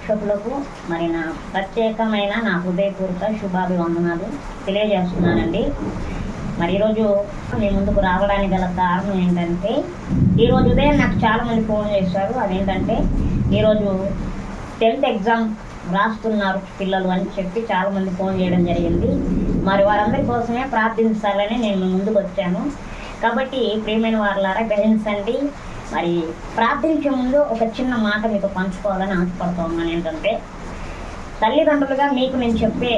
వీక్షకులకు మరి నా ప్రత్యేకమైన నా హృదయపూర్వక శుభాభివందనాలు తెలియజేస్తున్నానండి. మరి ఈరోజు మీ ముందుకు రావడానికి గల కారణం ఏంటంటే ఈరోజు ఉదయం నాకు చాలామంది ఫోన్ చేశారు. అదేంటంటే ఈరోజు టెన్త్ ఎగ్జామ్ రాస్తున్నారు పిల్లలు అని చెప్పి చాలామంది ఫోన్ చేయడం జరిగింది. మరి వారందరి కోసమే ప్రార్థించాలని నేను ముందుకు వచ్చాను. కాబట్టి ప్రియమైన వారులారా గ్రహించండి మరి ప్రార్థించే ముందు ఒక చిన్న మాట మీతో పంచుకోవాలని ఆశపడుతూ ఉన్నాను. ఏంటంటే తల్లిదండ్రులుగా మీకు నేను చెప్పే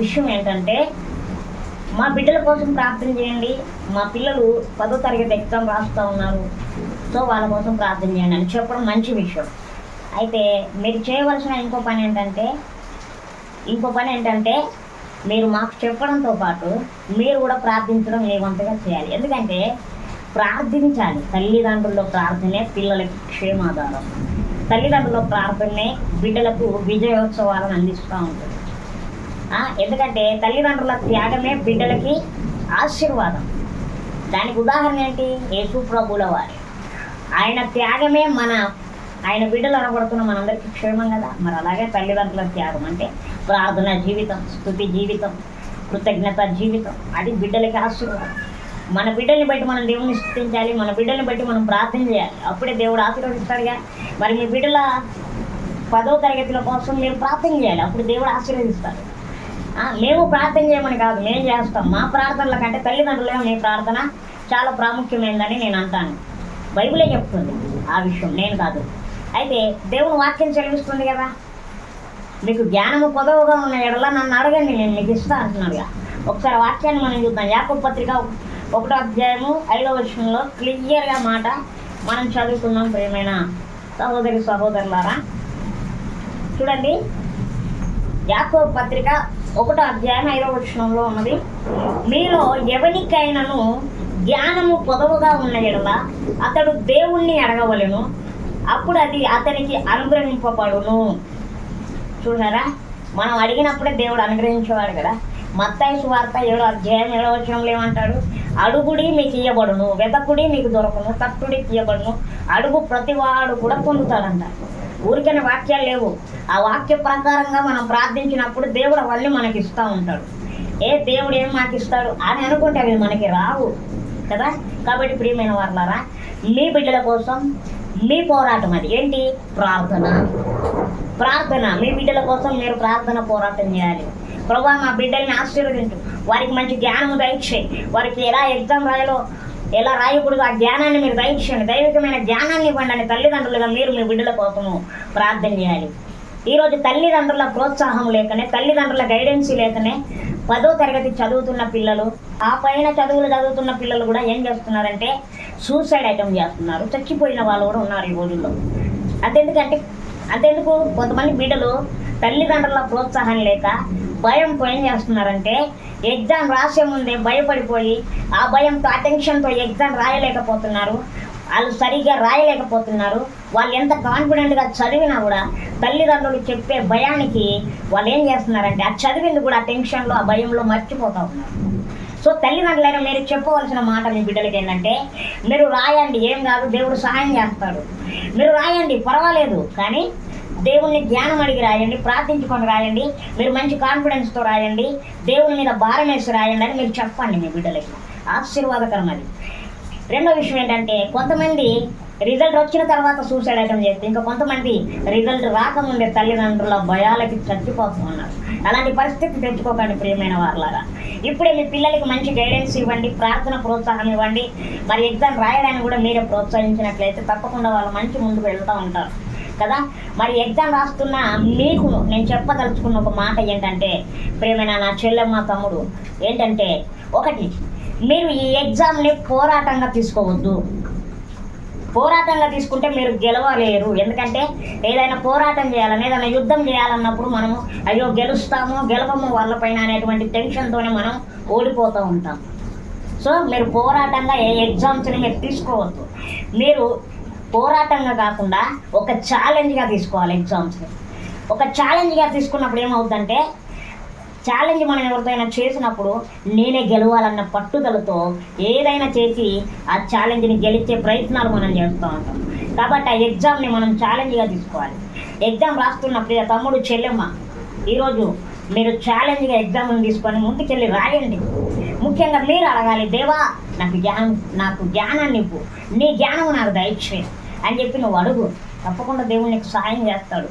విషయం ఏంటంటే మా బిడ్డల కోసం ప్రార్థన చేయండి. మా పిల్లలు పదో తరగతి ఎగ్జామ్ రాస్తూ ఉన్నారు. సో వాళ్ళ కోసం ప్రార్థన చేయండి అని చెప్పడం మంచి విషయం. అయితే మీరు చేయవలసిన ఇంకో పని ఏంటంటే ఇంకో పని ఏంటంటే మీరు మాకు చెప్పడంతో పాటు మీరు కూడా ప్రార్థించడం ఏ వంతగా చేయాలి. ఎందుకంటే ప్రార్థించాలి. తల్లిదండ్రుల ప్రార్థనే పిల్లలకి క్షేమాధారం. తల్లిదండ్రుల ప్రార్థనే బిడ్డలకు విజయోత్సవాలను అందిస్తూ ఉంటుంది. ఎందుకంటే తల్లిదండ్రుల త్యాగమే బిడ్డలకి ఆశీర్వాదం. దానికి ఉదాహరణ ఏంటి? యేసు ప్రభుల వారి. ఆయన త్యాగమే మన ఆయన బిడ్డలు అనబడుతున్న మనందరికీ క్షేమం కదా? మరి అలాగే తల్లిదండ్రుల త్యాగం అంటే ప్రార్థన జీవితం స్థుతి జీవితం కృతజ్ఞత జీవితం. అది బిడ్డలకి ఆశీర్వాదం. మన బిడ్డల్ని బట్టి మనం దేవుని స్థుతించాలి మన బిడ్డల్ని బట్టి మనం ప్రార్థన చేయాలి. అప్పుడే దేవుడు ఆశీర్వదిస్తాడుగా. మరి మీ బిడ్డల పదో తరగతిలో కోసం మీరు ప్రార్థన చేయాలి. అప్పుడు దేవుడు ఆశీర్వదిస్తాడు. మేము ప్రార్థన చేయమని కాదు మేము చేస్తాం. మా ప్రార్థనల కంటే తల్లిదండ్రులే మీ ప్రార్థన చాలా ప్రాముఖ్యమైనదని నేను అంటాను. బైబిలే చెప్తుంది ఆ విషయం నేను కాదు. అయితే దేవుని వాక్యం చెల్లిస్తుంది కదా? మీకు జ్ఞానము పొదవుగా ఉన్న ఎడల నన్ను అడగండి నేను మీకు ఇస్తా అంటున్నాడుగా. ఒకసారి వాక్యాన్ని మనం చూద్దాం. యాకబ్ పత్రిక ఒకటో అధ్యాయము ఐదో వర్షంలో క్లియర్గా మాట మనం చదువుకున్నాం ప్రియమైన సహోదరి సహోదరులారా. చూడండి యాకో పత్రిక ఒకటో అధ్యాయం ఐదవ వర్షంలో ఉన్నది మీలో ఎవరికైనాను జ్ఞానము పొదవుగా ఉన్న ఎడల అతడు దేవుణ్ణి అడగవలెను అప్పుడు అది అతనికి అనుగ్రహింపబడును. చూసారా మనం అడిగినప్పుడే దేవుడు అనుగ్రహించేవాడు కదా. మత్తాయి సువార్త ఏడో అధ్యాయం ఏడో వచనంలో ఏమంటాడు? అడుగుడి మీకు ఇయ్యబడును వెతకుడి మీకు దొరకను తట్టుడి తీయబడును అడుగు ప్రతివాడు కూడా పొందుతాడంట. ఊరికైన వాక్యాలు లేవు. ఆ వాక్య ప్రకారంగా మనం ప్రార్థించినప్పుడు దేవుడు అవన్నీ మనకి ఇస్తూ ఉంటాడు. ఏ దేవుడు ఏం మాకు ఇస్తాడు అని అనుకుంటే అవి మనకి రావు కదా? కాబట్టి ప్రియమైన వాళ్ళారా మీ బిడ్డల కోసం మీ పోరాటం అది. ఏంటి? ప్రార్థన. ప్రార్థన. మీ బిడ్డల కోసం మీరు ప్రార్థన పోరాటం చేయాలి. ప్రభా మా బిడ్డల్ని ఆశీర్వదించు. వారికి మంచి జ్ఞానం దయచేయి. వారికి ఎలా ఎగ్జామ్ రాయాలో ఎలా రాయకూడదు ఆ జ్ఞానాన్ని మీరు దయచేయండి. దైవికమైన జ్ఞానాన్ని ఇవ్వండి అని తల్లిదండ్రులుగా మీరు మీ బిడ్డల కోసము ప్రార్థన చేయాలి. ఈరోజు తల్లిదండ్రుల ప్రోత్సాహం లేకనే తల్లిదండ్రుల గైడెన్స్ లేకనే పదో తరగతి చదువుతున్న పిల్లలు ఆ పైన చదువులు చదువుతున్న పిల్లలు కూడా ఏం చేస్తున్నారంటే సూసైడ్ ఐటమ్ చేస్తున్నారు. చచ్చిపోయిన వాళ్ళు కూడా ఉన్నారు ఈ రోజుల్లో. అంతెందుకంటే అంతెందుకు? కొంతమంది బిడ్డలు తల్లిదండ్రుల ప్రోత్సాహం లేక భయంతో ఏం చేస్తున్నారంటే ఎగ్జామ్ రాసే ముందే భయపడిపోయి ఆ భయంతో ఆ టెన్షన్తో ఎగ్జామ్ రాయలేకపోతున్నారు. వాళ్ళు సరిగ్గా రాయలేకపోతున్నారు. వాళ్ళు ఎంత కాన్ఫిడెంట్గా చదివినా కూడా తల్లిదండ్రులు చెప్పే భయానికి వాళ్ళు ఏం చేస్తున్నారంటే ఆ చదివింది కూడా ఆ టెన్షన్లో ఆ భయంలో మర్చిపోతూ ఉన్నారు. సో తల్లిదండ్రులైనా మీరు చెప్పవలసిన మాట మీ బిడ్డలకి ఏంటంటే మీరు రాయండి ఏం కాదు దేవుడు సహాయం చేస్తాడు. మీరు రాయండి పర్వాలేదు కానీ దేవుణ్ణి ధ్యానం అడిగి రాయండి ప్రార్థించుకొని రాయండి మీరు మంచి కాన్ఫిడెన్స్తో రాయండి దేవుని మీద భారం వేసి రాయండి అని మీరు చెప్పండి మీ బిడ్డలకి. ఆశీర్వాదకరం అది. రెండో విషయం ఏంటంటే కొంతమంది రిజల్ట్ వచ్చిన తర్వాత సూసైడ్ ఐటమ్ చేస్తే ఇంకా కొంతమంది రిజల్ట్ రాకముందే తల్లిదండ్రుల భయాలకి చచ్చిపోతూ ఉన్నారు. అలాంటి పరిస్థితి తెచ్చుకోకండి ప్రియమైన వారిలాగా ఇప్పుడే మీ పిల్లలకి మంచి గైడెన్స్ ఇవ్వండి ప్రార్థన ప్రోత్సాహం ఇవ్వండి. మరి ఎగ్జామ్ రాయడానికి కూడా మీరే ప్రోత్సహించినట్లయితే తప్పకుండా వాళ్ళు మంచి ముందుకు వెళ్తూ ఉంటారు. కదా? మరి ఎగ్జామ్ రాస్తున్న మీకు నేను చెప్పదలుచుకున్న ఒక మాట ఏంటంటే ప్రేమైన నా చెల్లెమ్మ తమ్ముడు? ఏంటంటే ఒకటి మీరు ఈ ఎగ్జామ్ని పోరాటంగా తీసుకోవద్దు. పోరాటంగా తీసుకుంటే మీరు గెలవలేరు. ఎందుకంటే ఏదైనా పోరాటం చేయాలని ఏదైనా యుద్ధం చేయాలన్నప్పుడు మనము అయ్యో గెలుస్తాము గెలవము వాళ్ళపైన అనేటువంటి టెన్షన్తోనే మనం ఓడిపోతూ ఉంటాం. సో మీరు పోరాటంగా ఏ ఎగ్జామ్స్ని మీరు తీసుకోవద్దు. మీరు పోరాటంగా కాకుండా ఒక ఛాలెంజ్గా తీసుకోవాలి ఎగ్జామ్స్ని ఒక ఛాలెంజ్గా తీసుకున్నప్పుడు ఏమవుతుందంటే ఛాలెంజ్ మనం ఎవరితోనైనా చేసినప్పుడు నేనే గెలవాలన్న పట్టుదలతో ఏదైనా చేసి ఆ ఛాలెంజ్ని గెలిచే ప్రయత్నాలు మనం చేస్తూ ఉంటాం. కాబట్టి ఆ ఎగ్జామ్ని మనం ఛాలెంజ్గా తీసుకోవాలి. ఎగ్జామ్ రాస్తున్న ప్రియ తమ్ముడు చెల్లెమ్మ ఈరోజు మీరు ఛాలెంజ్గా ఎగ్జామ్ని తీసుకొని ముందుకెళ్ళి రాయండి. ముఖ్యంగా మీరు అడగాలి దేవా నాకు జ్ఞానం నాకు జ్ఞానాన్ని ఇవ్వు. నీ జ్ఞానం నాకు దయచే అని చెప్పి నువ్వు అడుగు. తప్పకుండా దేవుడు నీకు సాయం చేస్తాడు.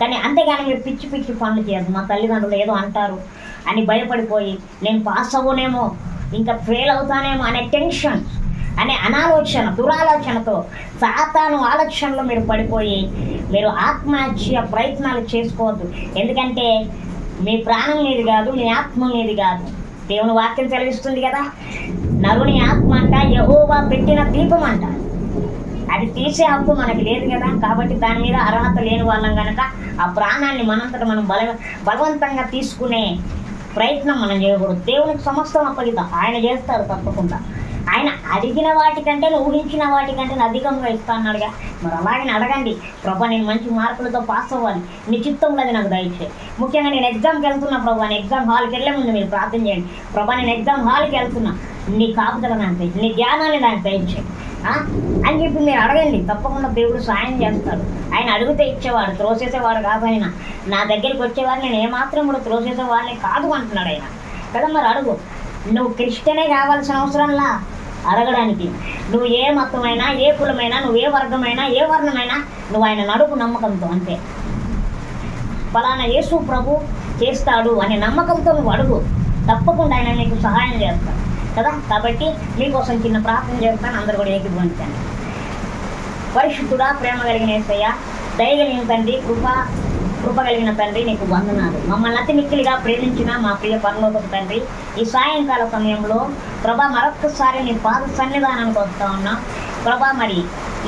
కానీ అంతేగాని మీరు పిచ్చి పిచ్చి పనులు చేయదు మా తల్లిదండ్రులు ఏదో అంటారు అని భయపడిపోయి నేను పాస్ అవ్వనేమో ఇంకా ఫెయిల్ అవుతానేమో అనే టెన్షన్ అనే అనాలోచన దురాలోచనతో సాతాను ఆలోచనలో మీరు పడిపోయి మీరు ఆత్మహత్య ప్రయత్నాలు చేసుకోవద్దు. ఎందుకంటే మీ ప్రాణం నీది కాదు మీ ఆత్మ నీది కాదు. దేవుని వాక్యం సెలవిస్తుంది కదా? నరుని ఆత్మ అంట యహోవా పెట్టిన దీపం అంట. అది తీసే హక్కు మనకి లేదు కదా? కాబట్టి దాని మీద అర్హత లేని వాళ్ళం కనుక ఆ ప్రాణాన్ని మనంతట మనం బల బలవంతంగా తీసుకునే ప్రయత్నం మనం చేయకూడదు. దేవునికి సమస్తం అప్పగిద్దాం. ఆయన చేస్తారు తప్పకుండా. ఆయన అడిగిన వాటికంటే ఊహించిన వాటికంటే అధికంగా ఇస్తా అన్నాడుగా. మరి అలాగని అడగండి. ప్రభా నేను మంచి మార్కులతో పాస్ అవ్వాలి. నీ చిత్తంలో నాకు దయచే ముఖ్యంగా నేను ఎగ్జామ్కి వెళ్తున్నా ప్రభా. నేను ఎగ్జామ్ హాల్కి వెళ్ళే ముందు మీరు ప్రార్థన చేయండి. ప్రభా నేను ఎగ్జామ్ హాల్కి వెళ్తున్నా. నీ కాపుదల నాకు దయచే నీ జ్ఞానాన్ని నాకు దయచే అని చెప్పి మీరు అడగండి. తప్పకుండా దేవుడు సాయం చేస్తాడు. ఆయన అడిగితే ఇచ్చేవాడు త్రోసేసేవాడు కాదు ఆయన. నా దగ్గరికి వచ్చేవారు నేను ఏమాత్రం కూడా త్రోసేసేవాడిని కాదు అంటున్నాడు ఆయన. కదా మరి అడుగు. నువ్వు క్రిస్టియనే కావాల్సిన అవసరంలా? అడగడానికి. నువ్వు ఏ మతమైనా ఏ కులమైనా నువ్వు ఏ వర్గమైనా ఏ వర్ణమైనా నువ్వు ఆయన నడుపు నమ్మకంతో అంతే. ఫలానా యేసు ప్రభు చేస్తాడు అనే నమ్మకంతో నువ్వు అడుగు. తప్పకుండా ఆయన నీకు సహాయం చేస్తాడు. కదా? కాబట్టి మీకోసం చిన్న ప్రార్థన చేస్తాను అందరు కూడా ఏకీభవించండి పరిశుద్ధుడా ప్రేమ కలిగిన ఏసయ్య దయగలిగిన తండ్రి కృప కృప కలిగిన తండ్రి నీకు వందనాలు. మమ్మల్ని అతి మిక్కిలిగా ప్రేమించిన మా ప్రియ పరలోకపు తండ్రి ఈ సాయంకాల సమయంలో ప్రభా మరొక్కసారి నీ పాద సన్నిధానానికి వస్తా ఉన్నా. ప్రభా మరి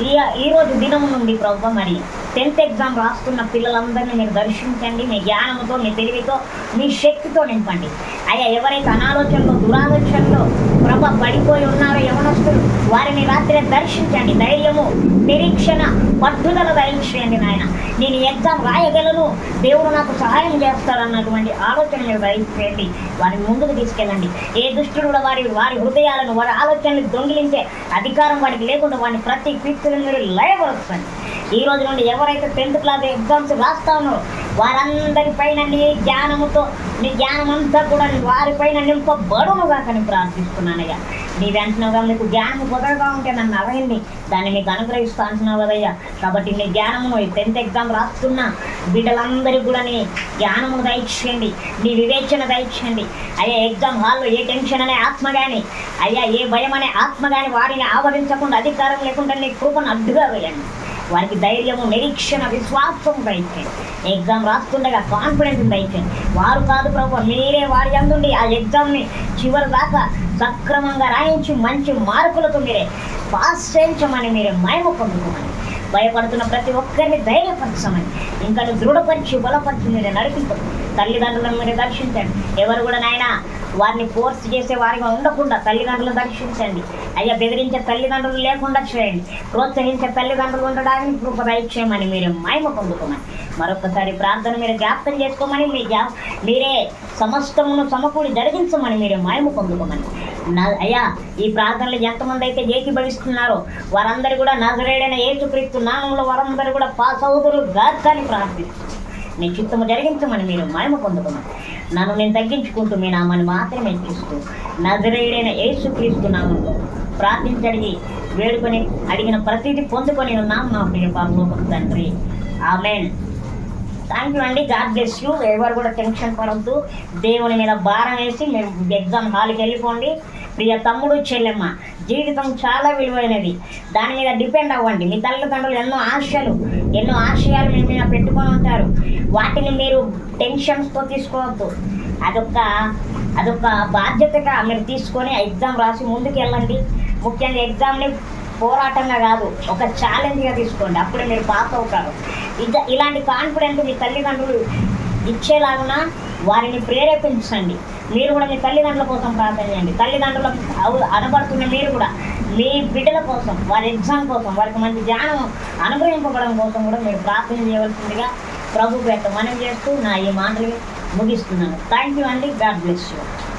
ఈ ఈరోజు దినం నుండి ప్రభా మరి టెన్త్ ఎగ్జామ్ రాస్తున్న పిల్లలందరినీ మీరు దర్శించండి. మీ జ్ఞానంతో మీ తెలివితో మీ శక్తితో నింపండి. అయ్యా ఎవరైతే అనాలోచనలో దురాలోచనలో ప్రభ పడిపోయి ఉన్నారో యవనస్తులు వారిని రాత్రి దర్శించండి ధైర్యము నిరీక్షణ పట్టుదల దయచేయండి నాయన. నేను ఎగ్జామ్ రాయగలను దేవుడు నాకు సహాయం చేస్తాడన్నటువంటి ఆలోచనలు దయచేయండి వారిని ముందుకు తీసుకెళ్ళండి. ఏ దుష్టుడు కూడా వారి వారి హృదయాలను వారి ఆలోచనలు దొంగిలించే అధికారం వారికి లేకుండా వారిని ప్రతి పీక్తులను మీరు లయపరుచండి ఈ రోజు నుండి ఎవరైతే టెన్త్ క్లాస్ ఎగ్జామ్స్ రాస్తా ఉన్నారో వారందరిపైన నీ జ్ఞానముతో నీ జ్ఞానం అంతా కూడా వారిపైన నింపబడునుగా కానీ ప్రార్థిస్తున్నానయ్యా. నీ వెంటనేగా నీకు జ్ఞానము పొదగా ఉంటే నన్ను అడగండి. దాన్ని నీకు అనుగ్రహిస్తూ అంటున్నావు కదయ్యా. కాబట్టి నీ జ్ఞానమును టెన్త్ ఎగ్జామ్ రాస్తున్న బిడ్డలందరికీ కూడా నీ జ్ఞానమును దయచేయండి. నీ వివేచన దయచేయండి. అయ్యా ఎగ్జామ్ హాల్లో ఏ టెన్షన్ అనే ఆత్మ కానీ అయ్యా ఏ భయం అనే ఆత్మ కానీ వారిని ఆవరించకుండా అధికారం లేకుండా నీ కృపను అడ్డుగా వేయండి. వారికి ధైర్యము నిరీక్షణ విశ్వాసం దయచేయండి. ఎగ్జామ్ రాస్తుండగా కాన్ఫిడెన్స్ దయచేయండి. వారు కాదు ప్రభు మీరే వారి అందుండి ఆ ఎగ్జామ్ని చివరి దాకా సక్రమంగా రాయించి మంచి మార్కులతో మీరే పాస్ చేయించమని మీరే మయమ పొందుకోమని భయపడుతున్న ప్రతి ఒక్కరిని ధైర్యపరచమని ఇంకా దృఢపరిచి బలపరిచి మీరే నడిపించండి తల్లిదండ్రులను మీరు దర్శించండి ఎవరు కూడా నాయన వారిని ఫోర్స్ చేసే వారిగా ఉండకుండా తల్లిదండ్రులు దర్శించండి. అయ్యా బెదిరించే తల్లిదండ్రులు లేకుండా చేయండి. ప్రోత్సహించే తల్లిదండ్రులు ఉండడానికి కృప దయచేయమని మీరు మహిమ పొందుకోమని మరొకసారి ప్రార్థన మీరు జ్ఞాపకం చేసుకోమని మీ జా మీరే సమస్తమును సమకూడి జరిగించమని మీరు మహిమ పొందుకోమని. నా అయ్యా ఈ ప్రార్థనలు ఎంతమంది అయితే ఏకీభవిస్తున్నారో వారందరూ కూడా నజరేడైన ఏసుక్రీస్తు నామంలో వారందరూ కూడా పాస్ అవుతారు గార్కాన్ని ప్రార్థిస్తారు నీ చిత్తము జరిగించమని మీరు మహిమ పొందుకున్నాను నన్ను నేను తగ్గించుకుంటూ మీ నామాన్ని మాత్రమే చూస్తూ నజరేయుడైన యేసుక్రీస్తు నామంలో ప్రార్థించడిగి వేడుకొని అడిగిన ప్రతిదీ పొందుకొని ఉన్నాం మా ప్రియ పాపలోక తండ్రి. ఆమెన్. థ్యాంక్ యూ అండి. గాడ్ బ్లెస్ యూ ఎవరు కూడా టెన్షన్ పడవద్దు దేవుని మీద భారం వేసి మీరు ఎగ్జామ్ హాల్కి వెళ్ళిపోండి. ప్రియ తమ్ముడు చెల్లెమ్మ జీవితం చాలా విలువైనది. దాని మీద డిపెండ్ అవ్వండి. మీ తల్లిదండ్రులు ఎన్నో ఆశలు ఎన్నో ఆశయాలు మీ మీద పెట్టుకొని ఉంటారు. వాటిని మీరు టెన్షన్స్తో తీసుకోవద్దు. అదొక అదొక బాధ్యతగా మీరు తీసుకొని ఎగ్జామ్ రాసి ముందుకు వెళ్ళండి ముఖ్యంగా ఎగ్జామ్ని పోరాటంగా కాదు ఒక ఛాలెంజ్గా తీసుకోండి. అప్పుడే మీరు పాస్ అవుతారు. ఇక ఇలాంటి కాన్ఫిడెంట్ మీ తల్లిదండ్రులు ఇచ్చేలాగున వారిని ప్రేరేపించండి. మీరు కూడా మీ తల్లిదండ్రుల కోసం ప్రార్థన చేయండి. తల్లిదండ్రులకు అవు- అనబడుతున్న మీరు కూడా మీ బిడ్డల కోసం వారి ఎగ్జామ్ కోసం వారికి మంచి జ్ఞానం అనుగ్రహింపబడడం కోసం కూడా మీరు ప్రార్థన చేయవలసిందిగా ప్రభు పేట మనం చేస్తూ నా ఈ మాటలు ముగిస్తున్నాను. థ్యాంక్ యూ అండి. God bless you.